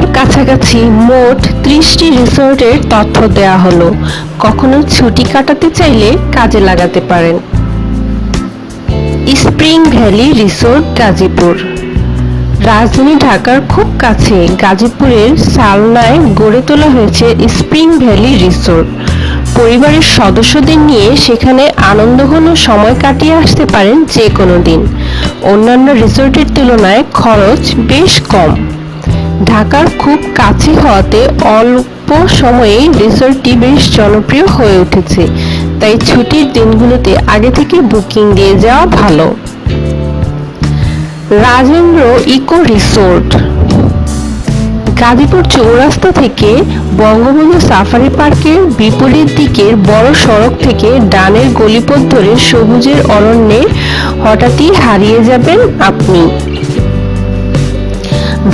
ঢাকার কাছাকাছি মোট ত্রিশটি রিসোর্টের তথ্য দেওয়া হলো। কখনো ছুটি কাটাতে চাইলে কাজে লাগাতে পারেন। Spring Valley Resort, Gazipur. রাজধানী ঢাকার খুব কাছে গাজীপুরের সালনায় গড়ে তোলা হয়েছে স্প্রিং ভ্যালি রিসোর্ট। পরিবারের সদস্যদের নিয়ে সেখানে আনন্দঘন সময় কাটিয়ে আসতে পারেন যে কোনো দিন। অন্যান্য রিসোর্টের তুলনায় খরচ বেশ কম। ঢাকার খুব কাছে হওয়াতে অল্প সময়েই রিসোর্টটি বেশ জনপ্রিয় হয়ে উঠেছে। তাই ছুটির দিনগুলোতে আগে থেকে বুকিং দিয়ে যাওয়া ভালো। Rajendra Eco Resort. গাজীপুর চৌরাস্তা থেকে বঙ্গবন্ধু সাফারি পার্কের বিপরীত দিকের বড় সড়ক থেকে ডানের গলিপথ ধরে সবুজের অরণ্যে হঠাৎই হারিয়ে যাবেন আপনি।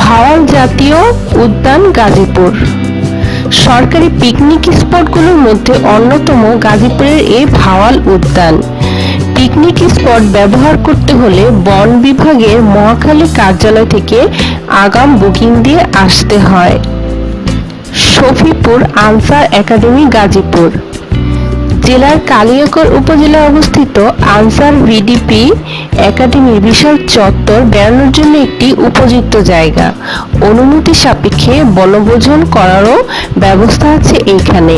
ভাওয়াল জাতীয় উদ্যান গাজীপুর। সরকারি পিকনিক স্পটগুলোর মধ্যে অন্যতম গাজীপুরের এই ভাওয়াল উদ্যান। পিকনিক স্পট ব্যবহার করতে হলে বন বিভাগের মহাখালী কার্যালয় থেকে আগাম বুকিং দিয়ে আসতে হয়। শফিপুর আনসার একাডেমি গাজীপুর। জেলার কালিয়াকৈর উপজেলায় অবস্থিত আনসার ভিডিপি একাডেমির বিশাল চত্বর বেড়ানোর জন্য একটি উপযুক্ত জায়গা। অনুমতি সাপেক্ষে বনভোজন করারও ব্যবস্থা আছে এইখানে।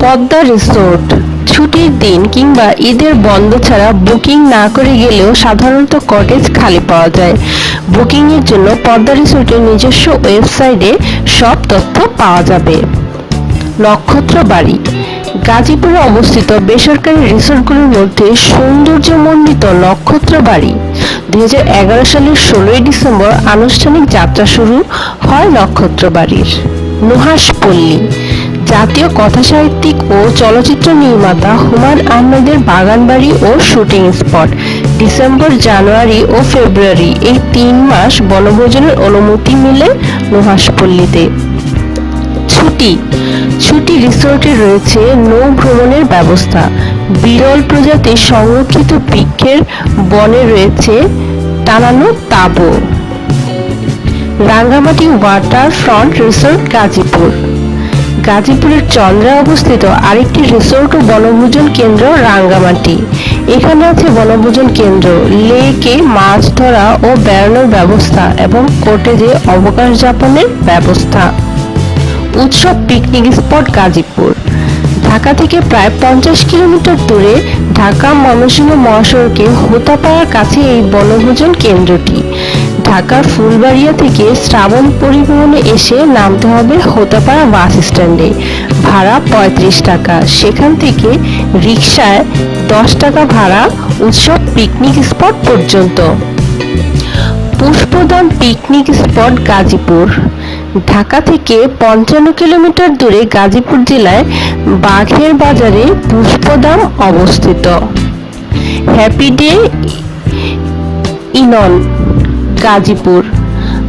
পদ্মা রিসোর্ট। ছুটির দিন কিংবা ঈদের বন্ধ ছাড়া বুকিং না করে গেলেও সাধারণত কটেজ খালি পাওয়া যায়। বুকিংয়ের জন্য পদ্মা রিসোর্টের নিজস্ব ওয়েবসাইটে সব তথ্য পাওয়া যাবে। নক্ষত্র বাড়ি গাজীপুরে অবস্থিত বেসরকারি রিসোর্টগুলোর মধ্যে সৌন্দর্যমণ্ডিত নক্ষত্র বাড়ি। দু হাজার এগারো সালের ষোলোই ডিসেম্বর আনুষ্ঠানিক যাত্রা শুরু হয় নক্ষত্র বাড়ির। নুহাসপল্লী জাতীয় কথাসাহিত্যিক ও চলচ্চিত্র নির্মাতা হুমায়ুন আহমেদের বাগানবাড়ি ও শুটিং স্পট। ডিসেম্বর, জানুয়ারি ও ফেব্রুয়ারি এই তিন মাস বনভোজনের অনুমতি মিলে নুহাসপল্লীতে ছুটি। ছুটি রিসোর্টে রয়েছে নৌ ভ্রমণের ব্যবস্থা। বিরল প্রজাতির সংরক্ষিত বৃক্ষের বনে রয়েছে টানানো তাঁবু। Rangamati Water Front Resort Gazipur. গাজীপুরের চন্দ্রা অবস্থিত আরেকটি রিসোর্ট ও বনভোজন কেন্দ্র রাঙ্গামাটি। এখানে আছে বনভোজন কেন্দ্র, লেকে মাছ ধরা ও বেড়ানোর ব্যবস্থা এবং কোটেজে অবকাশ যাপনের ব্যবস্থা। উৎসব পিকনিক স্পট গাজীপুর। ঢাকা থেকে প্রায় পঞ্চাশ কিলোমিটার দূরে ঢাকা ময়মনসিংহ মহাসড়কে হোতাপাড়ার কাছে এই বনভোজন কেন্দ্রটি। ঢাকার ফুলবাড়িয়া থেকে শ্রাবণ পরিবহনে এসে নামতে হবে হোতাপাড়া বাস স্ট্যান্ডে। ভাড়া পঁয়ত্রিশ টাকা। সেখান থেকে রিকশায় দশ টাকা ভাড়া উৎসব পিকনিক স্পট পর্যন্ত। Pushpadan Picnic Spot Gazipur. Dhaka থেকে পঞ্চান্ন কিলোমিটার দূরে গাজীপুর জেলায় বাঘের বাজারে পুষ্পদাম অবস্থিত। Happy Day Inn Gazipur.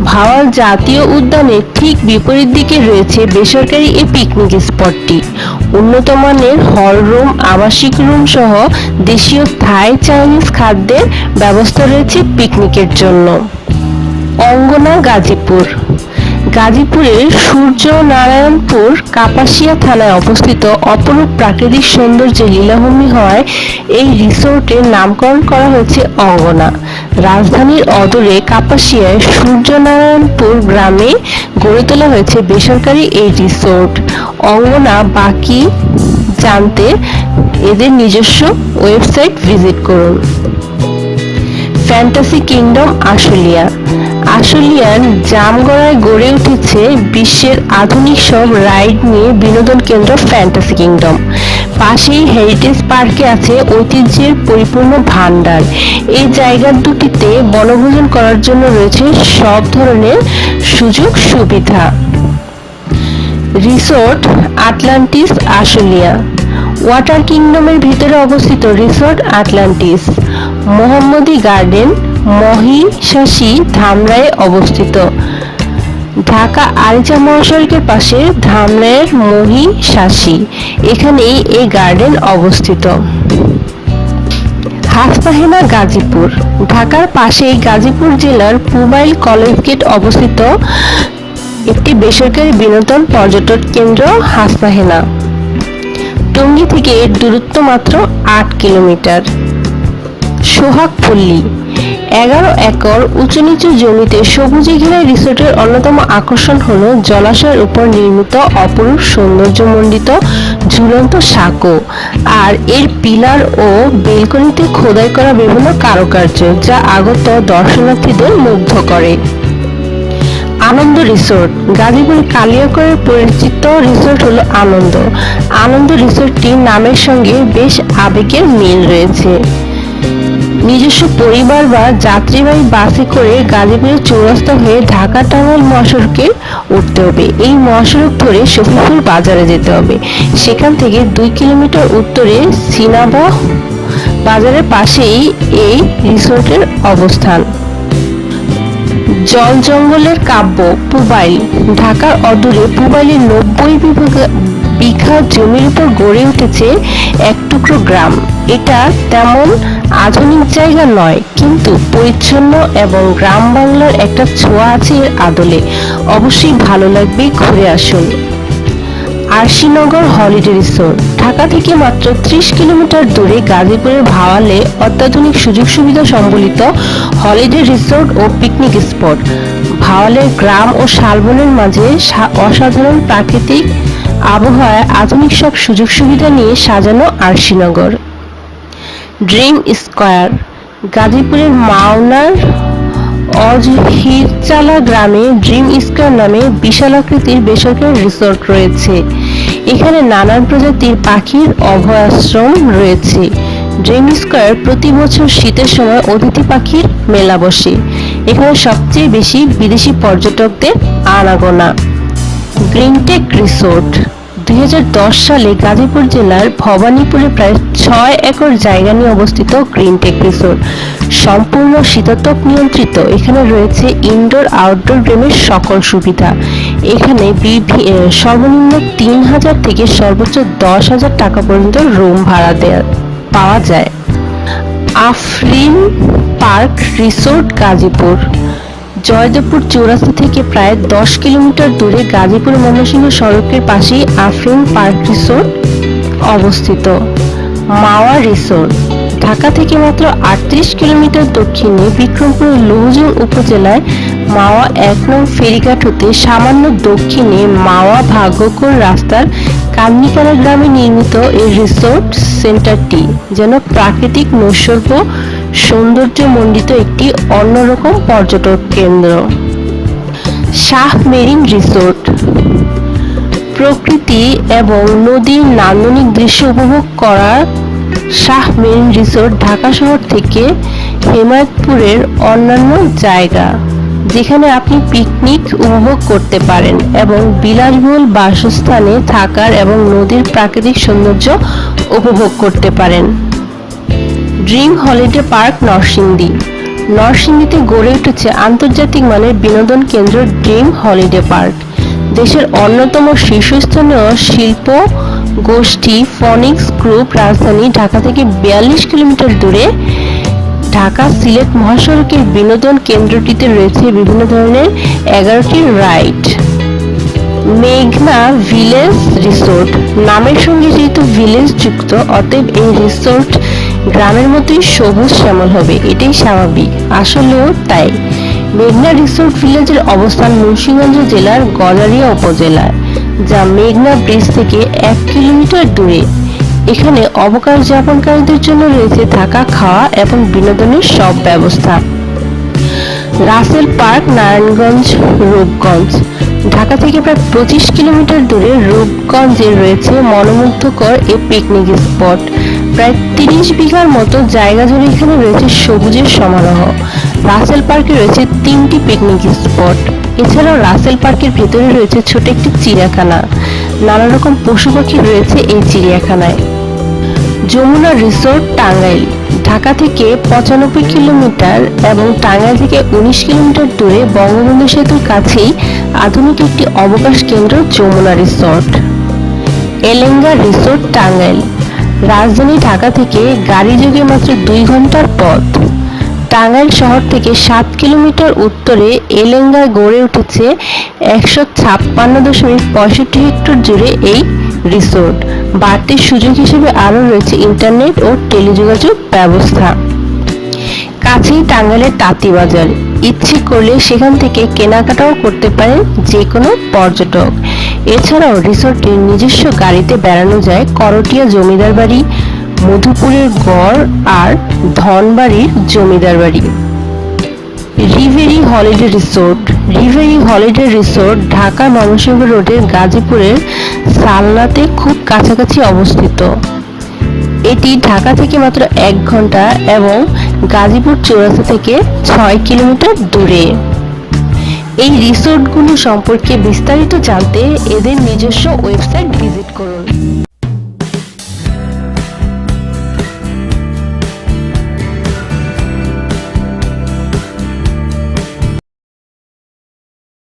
Bhawal জাতীয় উদ্যানের ঠিক বিপরীত দিকে রয়েছে বেসরকারি এই পিকনিক স্পটটি উন্নত মানের হল রুম আবাসিক রুম সহ দেশীয় থাই চাইনিজ খাদ্যের ব্যবস্থা রয়েছে পিকনিকের জন্য। অঙ্গনা, গাজীপুর। গাজীপুরের সূর্যনারায়ণপুর কাপাসিয়া থানায় অবস্থিত অপরূপ প্রাকৃতিক সৌন্দর্যে লীলাভূমি হওয়ায় এই রিসোর্টের নামকরণ করা হয়েছে অঙ্গনা। রাজধানীর অদূরে কাপাসিয়ায় সূর্যনারায়ণপুর গ্রামে গড়ে তোলা হয়েছে বেসরকারি এই রিসোর্ট। অঙ্গনা বাকি জানতে এদের নিজস্ব ওয়েবসাইট ভিজিট করুন। Fantasy Kingdom Ashulia. আশুলিয়ার জামগড়ায় গড়ে উঠেছে বিশ্বের আধুনিক সব রাইড নিয়ে বিনোদন কেন্দ্র ফ্যান্টাসি কিংডম। পাশেই হেরিটেজ পার্কে আছে ঐতিহ্যের পরিপূর্ণ ভান্ডার এই জায়গা দুটিতে বনভোজন করার জন্য রয়েছে সব ধরনের সুযোগ সুবিধা। Resort Atlantis Ashulia. ওয়াটার কিংডমের ভিতরে অবস্থিত resort Atlantis Mohammadi garden Mohishashi ধামরায়ে অবস্থিত। ঢাকা আরিচা মহাসড়কের পাশে ধামরায়ের মহিষাসী এখানেই এই গার্ডেন অবস্থিত। হাসপাহেনা, গাজীপুর। ঢাকার পাশেই গাজীপুর জেলার পুবাইল কলেজ গেট অবস্থিত একটি বেসরকারি বিনোদন পর্যটন কেন্দ্র হাসনাহেনা টঙ্গী থেকে এর দূরত্ব মাত্র আট কিলোমিটার। সোহাগপল্লী এগারো একর উঁচু নিচু জমিতে সবুজে ঘেরা রিসোর্টের অন্যতম আকর্ষণ হল জলাশয়ের উপর নির্মিত অপরূপ সৌন্দর্যমণ্ডিত ঝুলন্ত সাঁকো আর এর পিলার ও বেলকনিতে খোদাই করা বিভিন্ন কারুকার্য যা আগত দর্শনার্থীদের মুগ্ধ করে। আনন্দ রিসোর্ট। গাজীপুর কালিয়াকরের পরিচিত রিসোর্ট হলো আনন্দ। আনন্দ রিসোর্টটির নামের সঙ্গে বেশ আবেগের মিল রয়েছে। নিজস্ব পরিবার বা যাত্রীবাহী বাসে করে গাজীপুরের চৌরাস্তা হয়ে ঢাকা টাঙ্গাইল মহাসড়কে উঠতে হবে। এই মহাসড়ক ধরে শফিপুর বাজারে যেতে হবে। সেখান থেকে দুই কিলোমিটার উত্তরে সিনাবা বাজারের পাশেই এই রিসোর্টের অবস্থান। জল জঙ্গলের কাব্য, পুবাইল। ঢাকার অদূরে পুবাইলের নব্বই বিঘা জমির উপর গড়ে উঠেছে এক টুকরো গ্রাম। এটা তেমন আধুনিক জায়গা নয়, কিন্তু পরিচ্ছন্ন এবং গ্রাম বাংলার একটা ছোঁয়া আছে এর আদলে। অবশ্যই ভালো লাগবে ঘুরে আসুন। Arshinagar holiday resort. ঢাকা থেকে মাত্র ত্রিশ কিলোমিটার দূরে গাজীপুরের ভাওয়ালে অত্যাধুনিক সুযোগ সুবিধা সম্বলিত হলিডে রিসোর্ট ও পিকনিক স্পট। ভাওয়ালের গ্রাম ও শালবনের মাঝে অসাধারণ প্রাকৃতিক আবহাওয়ায় আধুনিক সব সুযোগ সুবিধা নিয়ে সাজানো আরশিনগর ড্রিম স্কয়ার, গাজীপুরের মাওনার অজহিরচালা গ্রামে ড্রিম স্কোয়ার নামে বিশাল আকৃতির বেসরকারি রিসোর্ট রয়েছে। এখানে নানান প্রজাতির পাখির অভয়াশ্রম রয়েছে। ড্রিম স্কোয়ার প্রতি বছর শীতের সময় অতিথি পাখির মেলা বসে। এখানে সবচেয়ে বেশি বিদেশি পর্যটকদের আনাগোনা। Greentech Resort. দু হাজার দশ সালে গাজীপুর জেলার ভবানীপুরে প্রায় ছয় একর জায়গা নিয়ে অবস্থিত গ্রিনটেক রিসোর্ট। সম্পূর্ণ শীততাপ নিয়ন্ত্রিত। এখানে রয়েছে ইনডোর আউটডোর গেমের সকল সুবিধা। এখানে সর্বনিম্ন তিন হাজার থেকে সর্বোচ্চ দশ হাজার টাকা পর্যন্ত রুম ভাড়া দেয়া, পাওয়া যায়। Afrin Park Resort Gazipur. Joydebpur চৌরাস্তা থেকে প্রায় দশ কিলোমিটার দূরে গাজীপুর ময়মনসিংহ সড়কের পাশেই আফরিন পার্ক রিসোর্ট অবস্থিত। মাওয়া রিসোর্ট। ঢাকা থেকে মাত্র আটত্রিশ কিলোমিটার দক্ষিণে বিক্রমপুর লৌহজং উপজেলায় মাওয়া এক নং ফেরিঘাট হতে সামান্য দক্ষিণে মাওয়া ভাগ্যকর রাস্তার কান্নিপাড়া গ্রামে নির্মিত এই রিসোর্ট সেন্টারটি যেন প্রাকৃতিক নৈসর্গ সৌন্দর্যমণ্ডিত একটি অন্যরকম পর্যটক কেন্দ্র। Shah Marine Resort. প্রকৃতি এবং নদীর নান্দনিক দৃশ্য উপভোগ করার শাহ মেরিন রিসোর্ট ঢাকা শহর থেকে হেমায়তপুরের অন্যান্য জায়গা, যেখানে আপনি পিকনিক উপভোগ করতে পারেন এবং বিলাসবহুল বাসস্থানে থাকার এবং নদীর প্রাকৃতিক সৌন্দর্য উপভোগ করতে পারেন। ড্রিম হলিডে পার্ক নরসিংদী নরসিংদীতে গড়ে উঠেছে আন্তর্জাতিক মানের বিনোদন কেন্দ্র ড্রিম হলিডে পার্ক দেশের অন্যতম শীর্ষস্থানীয় শিল্প, গোষ্ঠী ফনিক্স গ্রুপ রাজধানী ঢাকা থেকে বিয়াল্লিশ কিলোমিটার দূরে ঢাকা সিলেট মহাসড়কের বিনোদন কেন্দ্রটিতে রয়েছে বিভিন্ন ধরনের এগারোটি রাইড মেঘনা ভিলেজ রিসোর্ট নামের সঙ্গে যেহেতু ভিলেজ যুক্ত, অতএব এই রিসোর্ট গ্রামের মতোই সবুজ শ্যামল হবে, এটাই স্বাভাবিক। আসলেও তাই। মেঘনা রিসোর্ট ভিলেজের অবস্থান মুন্সিগঞ্জ জেলার গজারিয়া উপজেলায়, যা মেঘনা ব্রিজ থেকে এক কিলোমিটার দূরে। এখানে অবকাশ যাপনকারীদের জন্য রয়েছে থাকা, খাওয়া এবং বিনোদনের সব ব্যবস্থা। রাসেল পার্ক, নারায়ণগঞ্জ, রূপগঞ্জ। ঢাকা থেকে প্রায় পঁচিশ কিলোমিটার দূরে রূপগঞ্জে রয়েছে মনোমুগ্ধকর এ পিকনিক স্পট। প্রায় তিরিশ বিঘার মতো জায়গা জুড়ে এখানে রয়েছে সবুজের সমারোহ। রাসেল পার্কে রয়েছে তিনটি পিকনিক স্পট এছাড়াও রাসেল পার্কের ভেতরে রয়েছে ছোট একটি চিড়িয়াখানা। নানা রকম পশু পাখি রয়েছে এই চিড়িয়াখানায়। যমুনা রিসোর্ট, টাঙ্গাইল। ঢাকা থেকে পঁচানব্বই কিলোমিটার এবং টাঙ্গাইল থেকে উনিশ কিলোমিটার দূরে বঙ্গবন্ধু সেতুর কাছেই আধুনিক একটি অবকাশ কেন্দ্র যমুনা রিসোর্ট। এলেঙ্গা রিসোর্ট, টাঙ্গাইল। রাজধানী ঢাকা থেকে গাড়ি যোগে মাত্র দুই ঘণ্টার পথ। টাঙ্গাইল শহর থেকে সাত কিলোমিটার উত্তরে এলেঙ্গায় গড়ে উঠেছে একশো ছাপ্পান্ন দশমিক পঁয়ষট্টি হেক্টর জুড়ে এই রিসোর্ট। বাড়তি সুযোগ হিসেবে আরও রয়েছে ইন্টারনেট ও টেলিযোগাযোগ ব্যবস্থা। কাছেই টাঙ্গাইলের তাঁতিবাজার ইচ্ছে করলে সেখান থেকে কেনাকাটাও করতে পারেন যে কোনো পর্যটক। এছাড়াও রিসোর্টের নিজস্ব গাড়িতে বেড়ানো যায় করটিয়া জমিদার বাড়ি, মধুপুরের গড় আর ধনবাড়ির জমিদার বাড়ি। Reverie Holiday Resort. Reverie Holiday Resort Dhaka Mymensingh রোডের গাজীপুরের সালনাতে খুব কাছাকাছি অবস্থিত। এটি ঢাকা থেকে মাত্র এক ঘণ্টা এবং গাজীপুর চৌরাস্তা থেকে ছয় কিলোমিটার দূরে। এই রিসোর্টগুলো সম্পর্কে বিস্তারিত জানতে এদের নিজস্ব ওয়েবসাইট ভিজিট করুন।